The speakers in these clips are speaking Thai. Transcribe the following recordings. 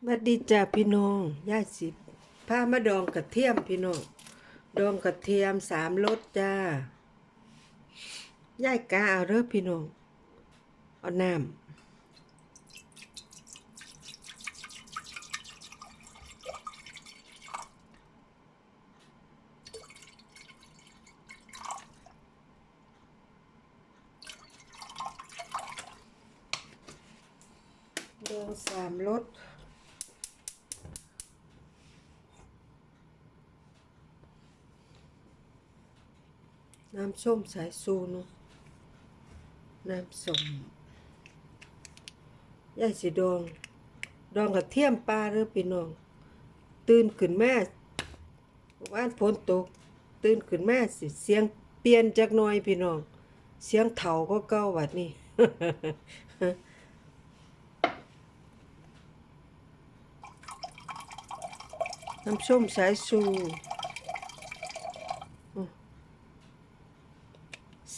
สวัสดีจ้าพี่น้องย่าสิพามาดองกระเทียมพี่น้อง ดองกระเทียมสามรสจ้าย่ายกาเอาเด้อพี่น้อง เอาน้ำดองสามรส น้ำส้มสายซูนาะน้ำส้มยายสิดอง ดองกับเทียมปลาเด้อพี่น้อง ตื่นขึ้นมาว่านฝนตก ตื่นขึ้นมาสิเสียงเปลี่ยนจักน่อยพี่น้อง เสียงเถ่าก็เก่าวัดนี้น้ำส้มสายซู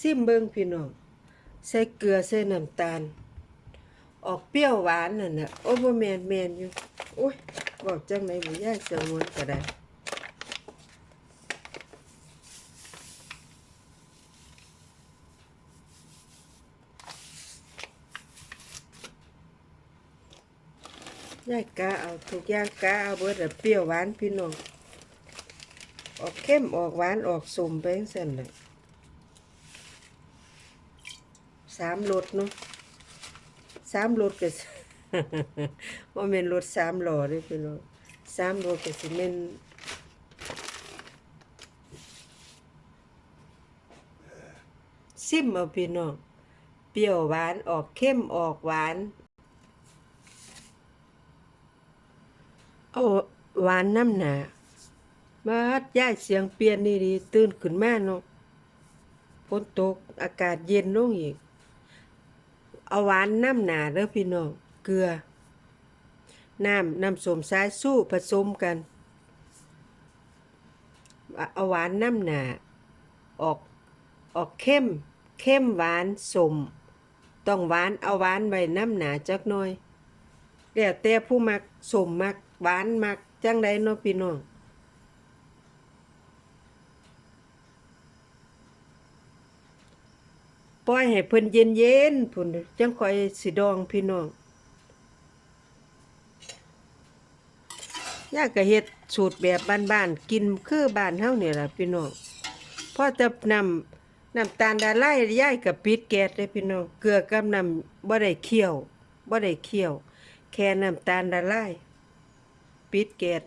ซิมเบิ่งพี่น้อง ใส่เกลือใส่น้ำตาล ออกเปรี้ยวหวานนั่นน่ะโอ้บ่แมนแมนอยู่โอ้ยบอกจังไหนบ่ยายสงวนก็ได้ยายกะเอาทุกอย่างกะเอาเบิดเปรี้ยวหวานพี่น้อง ออกเข้มออกหวานออกสมไปจังซั่นน่ะ สามรถเนาะสามรถก็ว่าเป็นรถสามหล้อเด้อพี่น้องสามรถก็สิแม่นซิมเอาพี่น้องเปรี้ยวหวานออกเข้มออกหวานเอาหวานน้ำหนามาดย้ายเสียงเปลี่ยนนี่ดีตื่นขึ้นมาเนาะฝนตกอากาศเย็นลงอีก เอาหวานน้ำหนาเด้อพี่น้องเกลือ น้ำน้ำสมสายสู้ผสมกัน เอาหวานน้ำหนาออกออกเข้ม เข้มหวานสม ต้องหวานเอาหวานไว้น้ำหนาจักหน่อยแล้วแต่ผู้มักสมมักหวานมักจังใดเนาะพี่น้อง ปล่อยให้เพิ่นเย็นเย็นพุ่นจังค่อยสิดองพี่น้องย่าก็เฮ็ดสูตรแบบบ้านๆกินคือบ้านเฮาเนี่ยล่ะพี่น้องพอจะนำน้ำตาลดาไล่ย่ายกับปิดแก๊สเลยพี่น้องเกลือกับน้ำบ่ได้เคี่ยวบ่ได้เคี่ยว แค่น้ำตาลดาไล่ปิดแก๊ส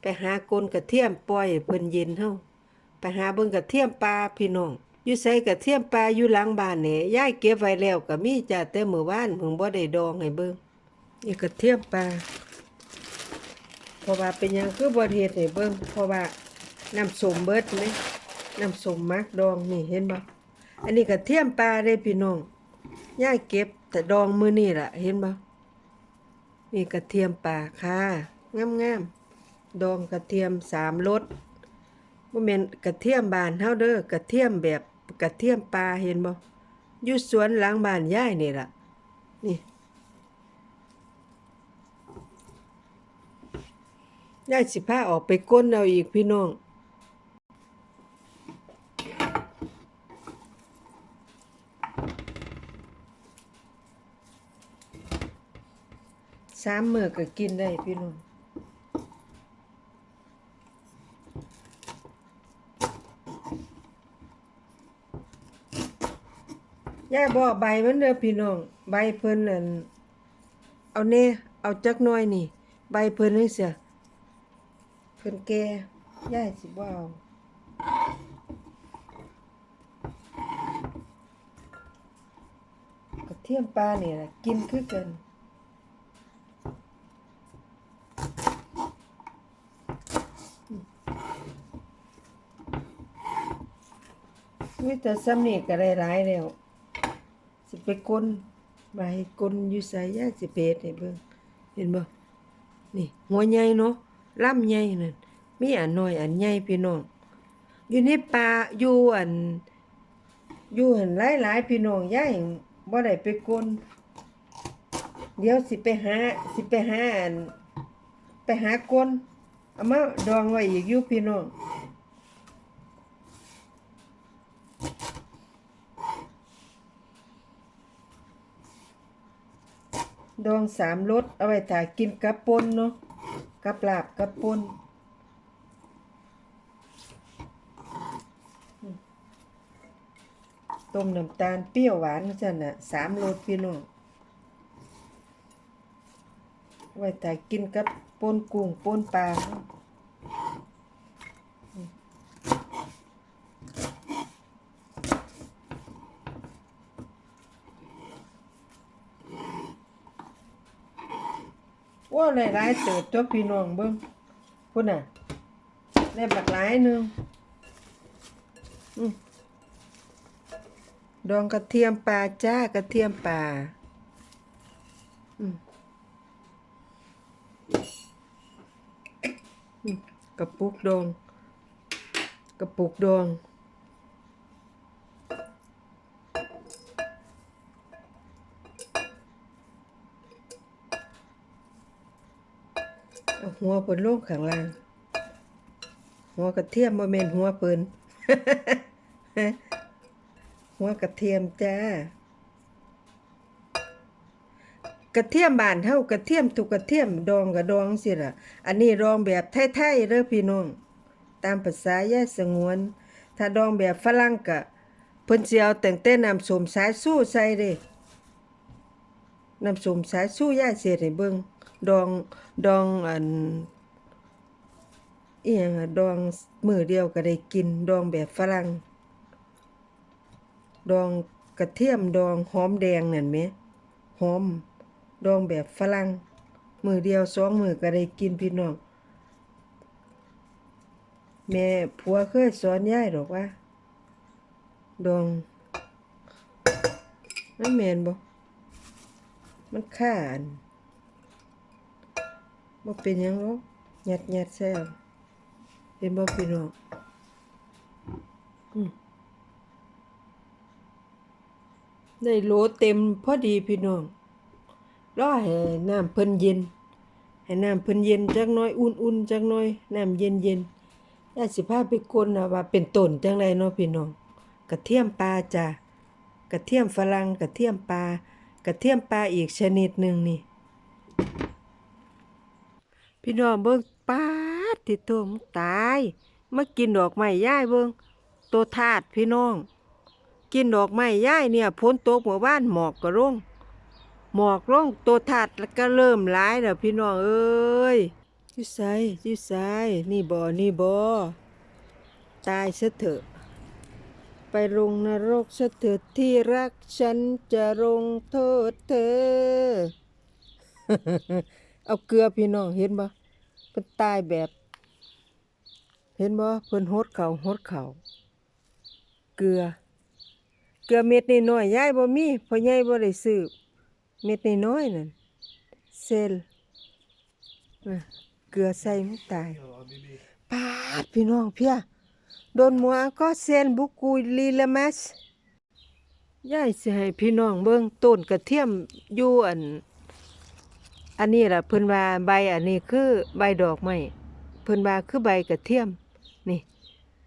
ไปหากลกระเทียมปล่อยให้เพิ่นเย็นเฮาไปหาเบิ่งกระเทียมปลาพี่น้อง อยู่ใส่กระเทียมปลาอยู่หลังบ้านนี่ยายเก็บไว้แล้วก็มีจ้ะแต่มื้อวานเพิ่งบ่ได้ดองให้เบิ่งนี่กระเทียมปลาเพราะว่าเป็นยังคือบ่เฮ็ดให้เบิ่งเพราะว่าน้ำส้มเบิดไหมน้ำส้มมักดองนี่เห็นบ่อันนี้กระเทียมปลาเด้พี่น้องยายเก็บแต่ดองมือนี้ล่ะเห็นบ่นี่กระเทียมปลาค่ะงามๆดองกระเทียมสามรสบ่แม่นกระเทียมบานเฮาเด้อกระเทียมแบบ กระเทียมปลาเห็นบ่อยู่สวนหลังบ้านยายนี่ล่ะ นี่ยายสิพาออกไปก้นเอาอีกพี่น้องสามมือก็กินได้พี่น้อง ยายบอกใบมันเด้อพี่น้อง ใบเพิ่นนั่นเอาแน่เอาจักหน่อยนี่ ใบเพิ่นจังซี่เพิ่นแก่ยายสิบ่เอากระเทียมปลาเนี่ล่ะกินคือกันมีแต่ซ้ำนี่ก็ได้ายแล้ว ไปกลนใบกลนอยู่ใส่ยาสิเพชให้เบิ่งเห็นบ่นี่หัวใหญ่เนาะลำใหญ่นั่นมีอันน้อยอันใหญ่พี่น้องอยู่ในป่าอยู่อันอยู่หันหลายๆพี่น้องยายบ่ได้ไปกลนเดี๋ยวสิไปหาสิไปหาอันไปหาก้นเอามาดองไว้อีกอยู่พี่น้อง ดองสามรสเอาไว้ถ่ายกินกระปนเนาะกระปลาบกระปนต้มน้ำตาลเปรี้ยวหวานจังน่ะสามรสพี่น้องไว้ถ่ายกินกับปนกุ้งปนปลา ว่าหลายๆเติบตัวพี่น้องเบิ่งพุ่นน่ะได้บักหลายหนึ่งอดองกระเทียมปลาจ้ากระเทียมปลาอกระปุกดอง กระปุกดอง หัวเปิ้นลงข้างล่าง หัวกระเทียมบ่แม่นหัวเปิ้นหัวกระเทียมจ้ากระเทียมบานเฮากระเทียมทุกกระเทียมดองกับดองสิล่ะ อันนี้ดองแบบไทยๆเด้อพี่น้อง ตามภาษาแยายสงวน ถ้าดองแบบฝรั่งก็เพิ่นสิเอาแต่งแต่น้ำสมสายสู้ใส่เด้นำสมสายสู้ยาเสียให้เบิ่ง ดองดองอันเอียงอะดองมือเดียวก็ได้กิน ดองแบบฝรั่ง ดองกระเทียมดองหอมแดงนั่นแหมหอม ดองแบบฝรั่ง มือเดียวสองมือก็ได้กินพี่น้องแม่ผัวเคยสอนยายหรอกว่า ดองมันแมนบ่มันข่าอัน บ่เป็นยังหรอกหยัดหยัดแซ่บเป็นบ่พี่น้องอืมได้โหลเต็มพอดีพี่น้องรอให้น้ำเพิ่นเย็นให้น้ำเพิ่นเย็นจักน้อยอุ่นๆจักน้อยน้ำเย็นๆย่าสิพาไปคนนะว่าเป็นต้นจังไดเนาะพี่น้องกระเทียมปลาจ้ะกระเทียมฝรั่งกระเทียมปลากระเทียมปลาอีกชนิดหนึ่งนี่ พี่น้องเบิ่งปาดที่ตัวมตายมากินดอกไม้ย่ายเบิ่งตัวทาดพี่น้อง กินดอกไม้ย่ายเนี่ยพ้นตกเมื่อวานหมอกก็ร่งหมอกลงตัวถัดแล้วก็เริ่มร้ายแล้วพี่น้องเอ้ยจิ้ไซจิ้ไซนี่บ่นี่บ่ตายซะเถอะไปลงนรกซะเถิดที่รักฉันจะลงโทษเธอ เอาเกลือพี่น้องเห็นบ่เพิ่นตายแบบ เห็นบ่เพิ่นหดเข่าหดเขาเกลือ เกลือเม็ดนี่น้อยๆยายบ่มีพราะยายบ่ได้ซื้อเม็ดนี่น้อยนั่นเซลเกลือใส่มันตายปาดพี่น้องเพียโดนหมัวก็เซนบุกุยลีละมัสยายสิให้พี่น้องเบิ่งต้นกระเทียมอยู่อัน อันนี้ล่ะเพิ่นว่าใบอันนี้คือใบดอกไม้เพิ่นว่าคือใบกระเทียม นี่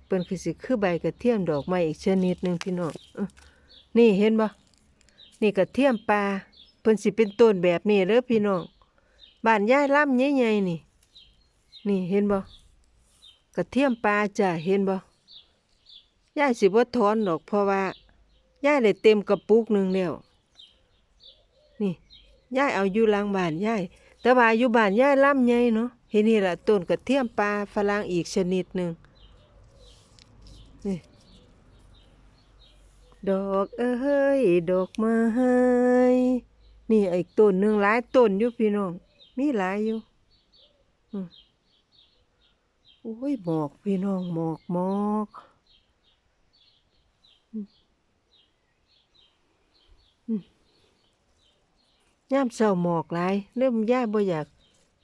เพิ่นคือสิคือใบกระเทียมดอกไม้อีกชนิดหนึ่งพี่น้องนี่เห็นบ่นี่กระเทียมปลาเพิ่นสิเป็นต้นแบบนี้เด้อพี่น้องบ้านย่ายล่ำใหญ่ๆนี่ นี่เห็นบ่กระเทียมปลาจ้ะเห็นบ่ยายสิบ่ถอนดอกเพราะว่าย่ายได้เต็มกระปุกหนึ่งแล้ว ยายเอาอยู่หลังบ้านยายแต่ว่าอยู่บ้านยายล่ำใหญ่เนาะเห็นนี่ล่ะต้นกระเทียมปลาฝรั่งอีกชนิดหนึ่งนี่ดอกเอ้ยดอกไม้นี่อีกต้นหนึ่งหลายต้นอยู่พี่น้องมีหลายอยู่โอ้ยหมอกพี่น้องหมอกหมอกอืม ยามเช้าหมอกหลายเริ่มย่าบ่อยาก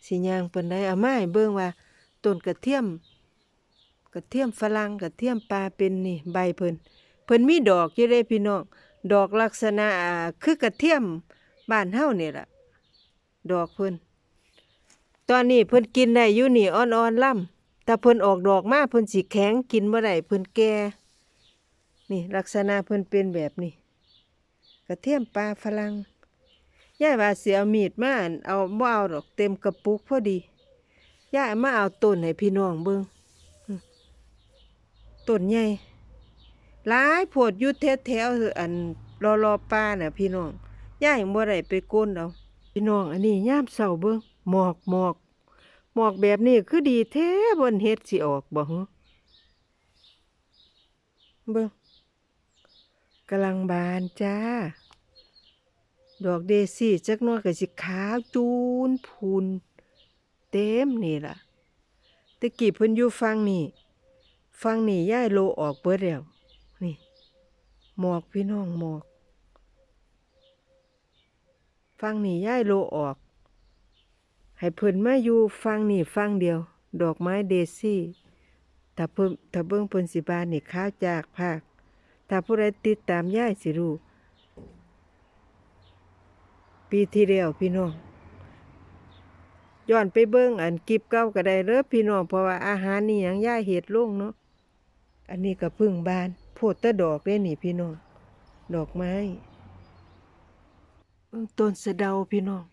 สิยางปานใดเอามาให้เบิ่งว่าต้นกระเทียม กระเทียมฝรั่งกระเทียมปลาเป็นนี่ใบเพิ่นเพิ่นมีดอกอยู่เด้พี่น้องดอกลักษณะคือกระเทียมบ้านเฮานี่ล่ะดอกเพิ่นตอนนี้เพิ่นกินได้อยู่นี่อ่อนๆล่ำแต่เพิ่นออกดอกมาเพิ่นสิแข็งกินบ่ได้เพิ่นแก่นี่ลักษณะเพิ่นเป็นแบบนี้กระเทียมปลาฝรั่ง ยายว่าเสิเอามีดมาเอาบ่เอาดอกเต็มกระปุกพอดียายมาเอาต้นให้พี่น้องเบิ่งอืมต้นใหญ่หลายโพดยู่แถวๆอันรอๆปลาน่ะ พี่น้องยายบ่ได้ไปโกนเอาพี่น้องอันนี้ย่ามเช้าเบิ่งหมอกหมอกหมอกแบบนี้คือดีแท้บนเฮ็ดสิออกบ่ฮึเบิ่งกำลังบานจ้า ดอกเดซี่จักน้อยก็สิขาวจูนพูนเต็มนี่ล่ะตะกี้เพิ่นอยู่ฟังนี่ฟังนี่ย้ายโลออกเบิดแล้วนี่หมอกพี่น้องหมอกฟังนี่ย้ายโลออก ให้เพิ่นมาอยู่ฟังนี่ฟังเดียว ดอกไม้เดซี่ถ้าเพิ่นถ้าเบิ่งเพิ่นสิบานนี่ขาวจากภาคถ้าผู้ใดติดตามย่ายสิรู้ ปีที่แล้วพี่น้องย้อนไปเบิ่งอันกิบเก้าก็ได้เด้อพี่น้องเพราะว่าอาหารนี่ยังย่าเฮ็ดลุ่งเนาะอันนี้ก็พึ่งบานโพดแตะดอกเด้นี่พี่น้องดอกไม้เบิ่งต้นสะเดาพี่น้อง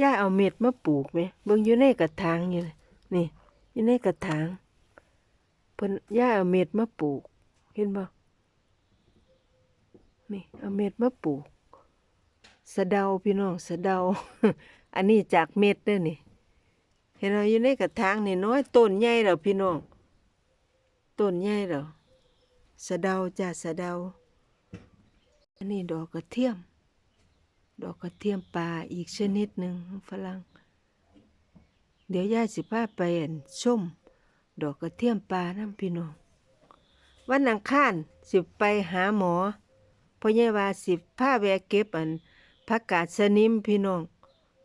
ย่าเอาเม็ดมาปลูกไหมเบิ่งอยู่ในกระถางอยู่เลยนี่อยู่ในกระถางเพิ่นย่าเอาเม็ดมาปลูก เห็นบ่นี่เอาเม็ดมาปลูก สะเดาพี่น้องสะเดา อันนี้จากเม็ดเด้อนี่ เห็นเราอยู่ในกระถางนี่น้อยต้นใหญ่แล้วพี่น้องต้นใหญ่แล้วสะเดาจ้าสะเดา อันนี้ดอกกระเทียม ดอกกระเทียมป่าอีกชนิดหนึ่งฝรั่งเดี๋ยวยายสิพาไปอั่นชมดอกกระเทียมป่าน้ำพี่น้องวันอังคารสิไปหาหมอพ่อใหญ่ว่าสิพาแวะเก็บอัน ผักกาดสนิมพี่น้อง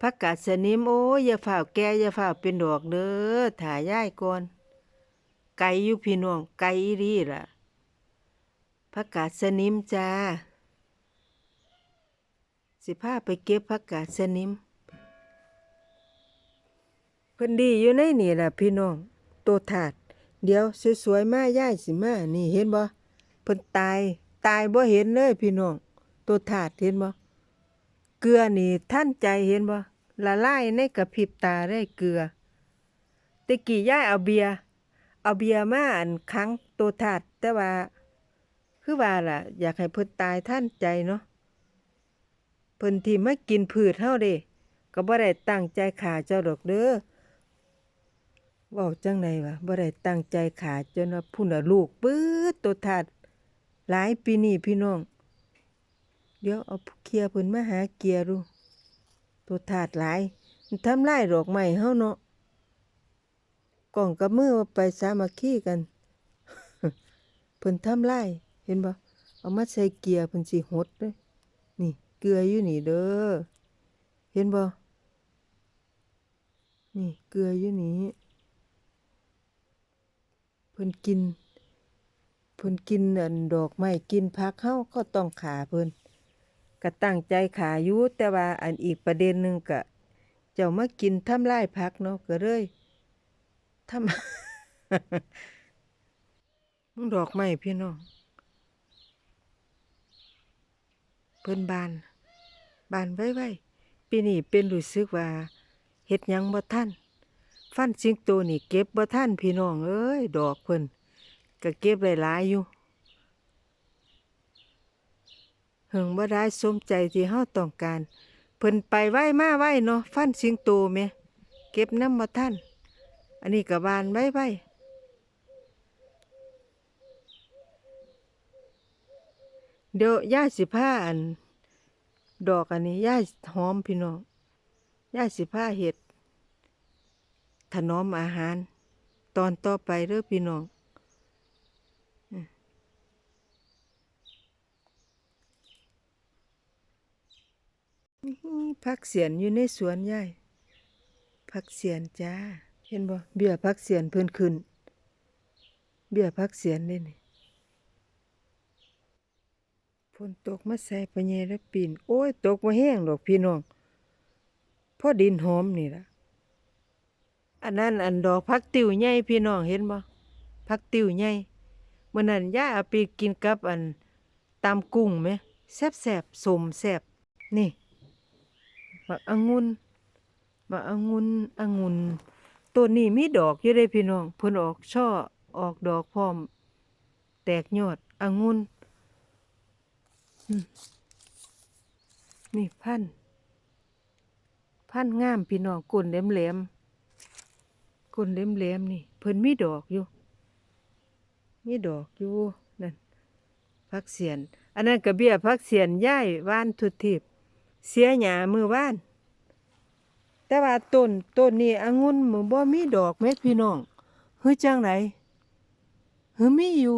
ผักกาดสนิมโอ้ยอย่าฝ่าแก่อย่าฝ่าเป็นดอกเด้อถ่ายายก่อน ไก่อยู่พี่น้องไก่อีรีล่ะผักกาดสนิมจ้า สิพาไปเก็บผักกาดสนิมเพิ่นดีอยู่ในนี่ล่ะพี่น้องโตถาด เดี๋ยวสวยๆมาย่ายสิมานี่เห็นบ่เพิ่นตายตายบ่เห็นเลยพี่น้องตัวถาดเห็นบ่ เกลือนี่ท่านใจเห็นบ่ละลายในกระพริบตาได้เกลือตะกี้ย่ายเอาเบียร์เอาเบียร์มาอันครั้งตัวถาดแต่ว่า คือว่าล่ะ อยากให้เพิ่นตายท่านใจเนาะเพิ่นที่มากินพืชเฮาเด้ก็บ่ได้ตั้งใจขาเจ้าดอกเด้อเว้าจังไดวะบ่ได้ตั้งใจขาจนว่าพุ่นน่ะลูกปื๊ดตัวถาดหลายปีนี่พี่น้อง เดี๋ยวเอาเคียร์เพิ่นมาหาเกียร์ดูตัวถาดหลายทำลายดอกไม้เฮาเนาะกล่องกับมือว่าไปสามัคคีกันเพิ่นทำลายเห็นบ่เอามาใส่เกียร์เพิ่นสิหดเด้นี่เกลืออยู่นี่เด้อเห็นบ่นี่เกลืออยู่นี่เพิ่นกินเพิ่นกินอันดอกไม้กินผักเฮาก็ต้องขาเพิ่น ก็ตั้งใจขาอยู่แต่ว่าอันอีกประเด็นหนึ่งก็เจ้ามากินทำลายผักเนาะก็เลยทำมึงดอกไม้พี่น้องเพิ่นบานบานไว้ๆปีนี้เป็นรู้สึกว่าเฮ็ดยังบ่ทันฟันสิงโตนี่เก็บบ่ทันพี่น้องเอ้ยดอกเพิ่นก็เก็บหลายอยู่ หึงบ่ได้สมใจที่เฮาต้องการ เพิ่นไปไหว้มาไหว้เนาะฟันสิงโตแม่เก็บน้ำมาท่าน อันนี้ก็บานไว้ไว้เดี๋ยวย่าสิผ้าอัน ดอกอันนี้ย่าหอมพี่น้องย่าสิผ้าเห็ดถนอมอาหาร ตอนต่อไปเด้อพี่น้อง นี่ผักเสียนอยู่ในสวนยายผักเสียนจ้า เห็นบ่เบี้ยผักเสียนเพิ่นขึ้น เบี้ยผักเสียนเด้นี่ฝนตกมาใส่ปะเยแล้วปีนโอ้ย ตกมาแห้งดอกพี่น้องพอดินหอมนี่ล่ะ อันนั้นอันดอกพักติวใหญ่พี่น้องเห็นบ่พักติวใหญ่เมื้อนั้นย่าเอาไปกินกับอันตำกุ้งไหมแซ่บๆสมแซ่บนี่ บักองุ่นบักองุ่นองุ่นต้นนี้มีดอกอยู่เด้พี่น้องเพิ่นออกช่อออกดอกพร้อม แตกยอดองุ่นนี่พันธุ์พันธุ์งามพี่น้องก้นแหลมๆก้นเหลมๆนี่ เพิ่นมีดอกอยู่ มีดอกอยู่นั่นพักเสียน อันนั้นก็เบียพักเสียนย้ายว่านทุทิพย์ เสียหญ้ามือว่าน แต่ว่าต้นต้นนี้องุ่นมันบ่มีดอกแม่พี่น้องเฮ้ยจังไดเฮ้ยมีอยู่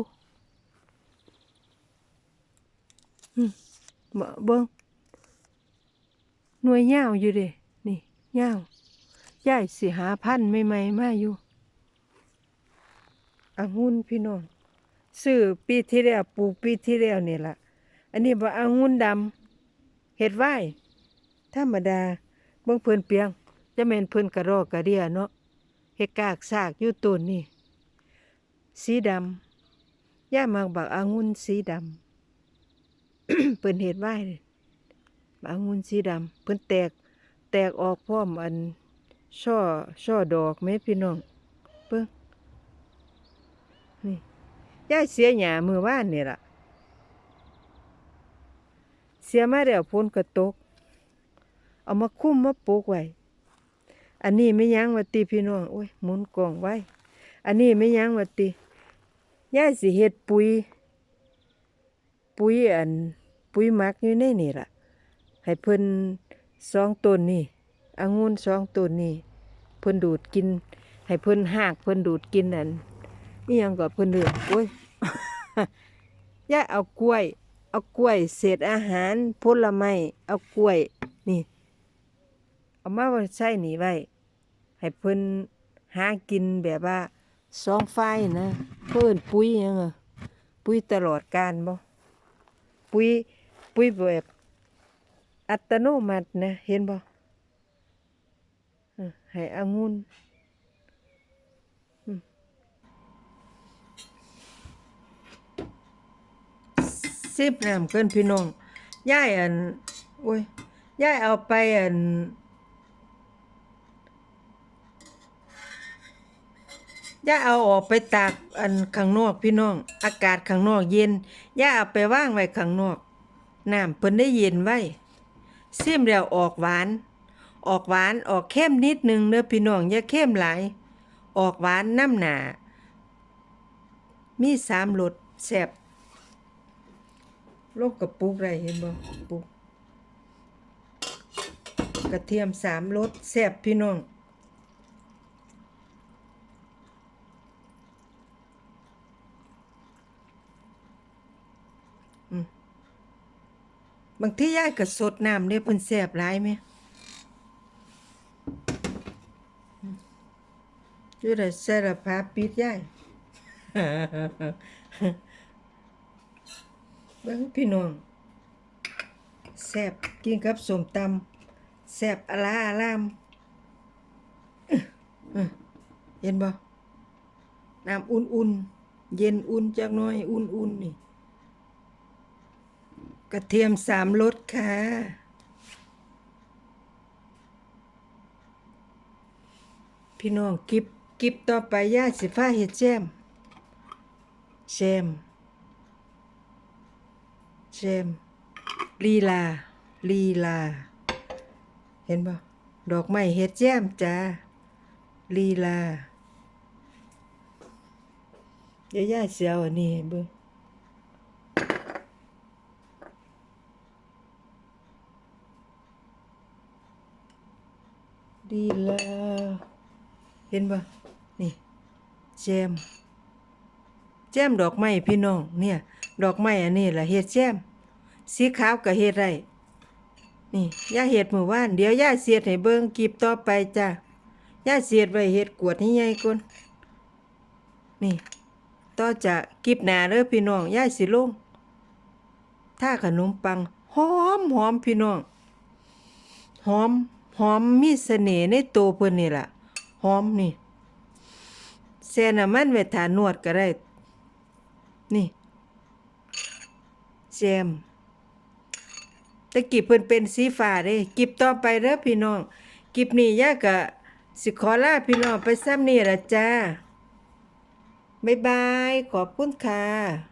หึมาเบิ่งหน่วยยาวอยู่เด้นี่ยาวย่ายสิหาพันธุ์ใหม่ๆมาอยู่องุ่นพี่น้องซื้อปีที่แล้วปลูกปีที่แล้วนี่ละอันนี้บ่องุ่นดำ เฮ็ดไว้ธรรมดาเบิ่งเพิ่นเปียง จะแม่นเพิ่นกระรอกกระเดียเนาะเฮ็ดกากซากอยู่ต้นนี่สีดำย่ามักบักอางุ่นสีดำเพิ่นเฮ็ดไว้นี่บักองุ่นสีดำเพิ่นแตกแตกออกพร้อมอันช่อช่อดอกแม่พี่น้องเบิ่งนี่ยาเสียหญ้ามือว่านนี่ล่ะ สียมาแล้วพ้นกระตก เอามาคุ้มมาปลูกไว้อันนี้ไม่ยั้งว่าติพี่น้องโอ้ยหมุนกล่องไว้ อันนี้ไม่ยั้งว่าติยาสิเฮ็ดปุ๋ย ปุ๋ยอัน ปุ๋ยมักอยู่ในนี่ล่ะ ให้เพิ่นสองต้นนี่องุ่นสองต้นนี่เพิ่นดูดกิน ให้เพิ่นหากเพิ่นดูดกินนั่นนี่ยังก็เพิ่นเลือกโอ้ยย่าเอากล้วย เอากล้วย เศษอาหารผลไม้เอากล้วยนี่ เอามาใส่นี่ไว้ให้เพิ่นหากินแบบว่าสองไฟนะ เพิ่นปุ๋ยยังอะปุ๋ยตลอดการบ่ปุ๋ยปุ๋ยแบบอัตโนมัตินะ เห็นบ่ให้องุ่นอืม สิบน้ำเกินพี่น้องย่ายอันโอ้ยย่ายเอาไปอันย่าเอาออกไปตากอันข้างนอกพี่น้อง อากาศข้างนอกเย็นย่าเอาไปว่างไว้ข้างนอกน้ำเพิ่นได้เย็นไว้ซิมแล้วออกหวาน ออกหวานออกเข้มนิดนึงเด้อพี่น้องอย่าเข้มหลาย ออกหวานน้ำหนา มีสามรสแซ่บ โลกกระปุกไรเห็นบ่ปุกกระเทียมสามรสแซ่บพี่น้องบางที่ยายก็สดน้ำเนี่ยเพิ่นแซ่บหลายไหมอืมอยู่ได้สรภาพปิดยาย เบิ่งพี่น้องแซบกินกับส้มตำแซบอลาอลามอื้อเห็นบ่น้ำอุ่นๆ เย็นอุ่นจักน่อยอุ่นๆนี่ กระเทียมสามรสค่ะ พี่น้องกิบกิบต่อไปย่าสิฟ้าเห็ดแจมแจม จมลีลา ลีลา เห็นบ่ดอกไม้เห็ดแจมจ้าลีลาเดี๋ยวย่าเสียวอันนี้ให้เบิ่งดีล้วเห็นปะนี่แจมแจมดอกไม้พี่น้องเนี่ย ดอกไม้อันนี้ล่ะเฮ็ดแจม สีขาวก็เฮ็ดได้นี่ย่าเฮ็ดเมื่อวานเดี๋ยวย่าเสียดให้เบิ่งกีบต่อไปจ้ะย่าเสียดไว้เฮ็ดกวดให้ใหญ่ก่อนนี่ต่อจากกีบหนาเด้อพี่น้องย่าสิลงถ้าขนมปังหอมหอมพี่น้องหอมหอมมีเสน่ห์ในตัวเพิ่นนี่ล่ะหอมนี่แซน้ำมันไว้ทานวดก็ได้นี่แจม ตะกี้เพิ่นเป็นสีฟ้าเด้กิบต่อไปเด้อพี่น้องกิบนี้ย่าก็สิขอลาพี่น้องไปซ้ำนี่ละจ้าบ๊ายบาย ขอบคุณค่ะ